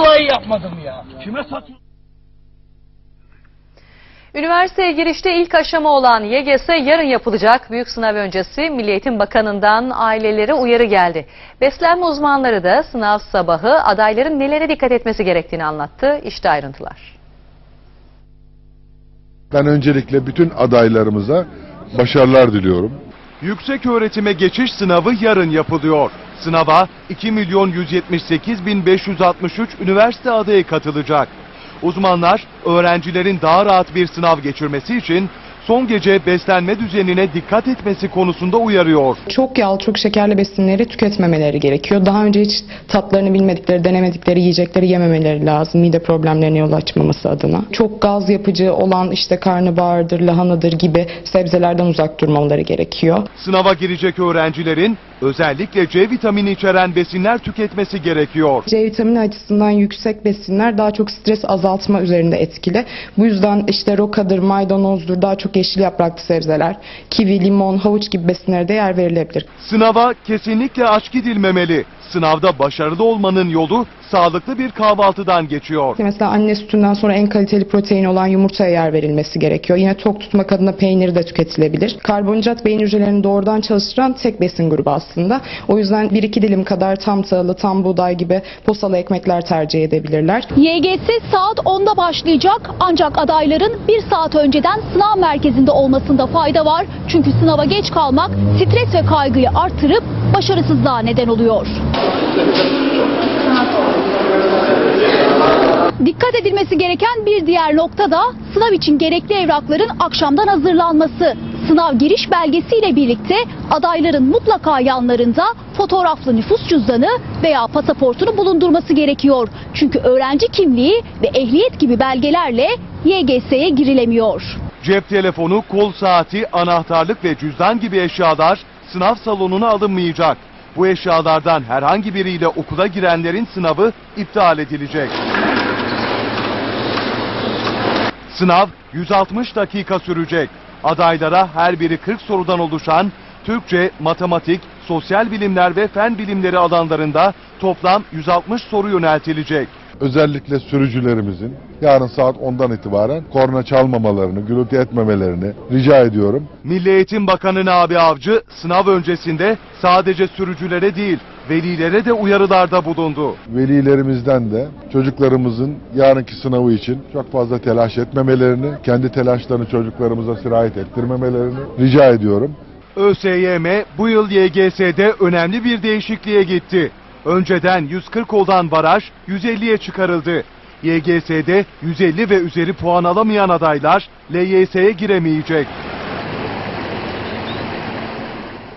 Vallahi yapmadım ya. Kime satıyorsun? Üniversiteye girişte ilk aşama olan YGS yarın yapılacak. Büyük sınav öncesi Milli Eğitim Bakanı'ndan ailelere uyarı geldi. Beslenme uzmanları da sınav sabahı adayların nelere dikkat etmesi gerektiğini anlattı. İşte ayrıntılar. Ben öncelikle bütün adaylarımıza başarılar diliyorum. Yüksek öğretime geçiş sınavı yarın yapılıyor. Sınava 2 milyon 178 bin 563 üniversite adayı katılacak. Uzmanlar öğrencilerin daha rahat bir sınav geçirmesi için son gece beslenme düzenine dikkat etmesi konusunda uyarıyor. Çok yağlı, çok şekerli besinleri tüketmemeleri gerekiyor. Daha önce hiç tatlarını bilmedikleri, denemedikleri yiyecekleri yememeleri lazım. Mide problemlerine yol açmaması adına. Çok gaz yapıcı olan işte karnabahardır, lahanadır gibi sebzelerden uzak durmaları gerekiyor. Sınava girecek öğrencilerin özellikle C vitamini içeren besinler tüketmesi gerekiyor. C vitamini açısından yüksek besinler daha çok stres azaltma üzerinde etkili. Bu yüzden işte rokadır, maydanozdur, daha çok yeşil yapraklı sebzeler, kivi, limon, havuç gibi besinlere de yer verilebilir. Sınava kesinlikle aç gidilmemeli. Sınavda başarılı olmanın yolu sağlıklı bir kahvaltıdan geçiyor. Mesela anne sütünden sonra en kaliteli protein olan yumurtaya yer verilmesi gerekiyor. Yine tok tutmak adına peynir de tüketilebilir. Karbonhidrat beyin hücrelerini doğrudan çalıştıran tek besin grubu aslında. O yüzden 1-2 dilim kadar tam tahıllı, tam buğday gibi posalı ekmekler tercih edebilirler. YGS saat 10'da başlayacak ancak adayların bir saat önceden sınav merkezinde olmasında fayda var. Çünkü sınava geç kalmak stres ve kaygıyı artırıp başarısızlığa neden oluyor. Dikkat edilmesi gereken bir diğer nokta da sınav için gerekli evrakların akşamdan hazırlanması. Sınav giriş belgesiyle birlikte adayların mutlaka yanlarında fotoğraflı nüfus cüzdanı veya pasaportunu bulundurması gerekiyor. Çünkü öğrenci kimliği ve ehliyet gibi belgelerle YGS'ye girilemiyor. Cep telefonu, kol saati, anahtarlık ve cüzdan gibi eşyalar sınav salonuna alınmayacak. Bu eşyalardan herhangi biriyle okula girenlerin sınavı iptal edilecek. Sınav 160 dakika sürecek. Adaylara her biri 40 sorudan oluşan Türkçe, matematik, sosyal bilimler ve fen bilimleri alanlarında toplam 160 soru yöneltilecek. Özellikle sürücülerimizin yarın saat 10'dan itibaren korna çalmamalarını, gürültü etmemelerini rica ediyorum. Milli Eğitim Bakanı Nabi Avcı sınav öncesinde sadece sürücülere değil velilere de uyarılarda bulundu. Velilerimizden de çocuklarımızın yarınki sınavı için çok fazla telaş etmemelerini, kendi telaşlarını çocuklarımıza sirayet ettirmemelerini rica ediyorum. ÖSYM bu yıl YGS'de önemli bir değişikliğe gitti. Önceden 140 olan baraj 150'ye çıkarıldı. YGS'de 150 ve üzeri puan alamayan adaylar LYS'ye giremeyecek.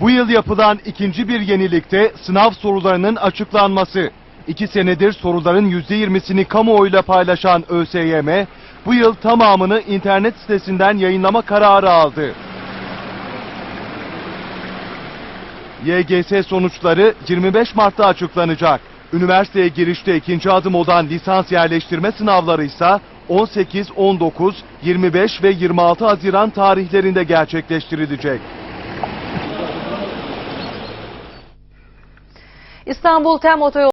Bu yıl yapılan ikinci bir yenilikte sınav sorularının açıklanması. İki senedir soruların %20'sini kamuoyuyla paylaşan ÖSYM, bu yıl tamamını internet sitesinden yayınlama kararı aldı. YGS sonuçları 25 Mart'ta açıklanacak. Üniversiteye girişte ikinci adım olan lisans yerleştirme sınavları ise 18, 19, 25 ve 26 Haziran tarihlerinde gerçekleştirilecek. İstanbul Tem Otoyolu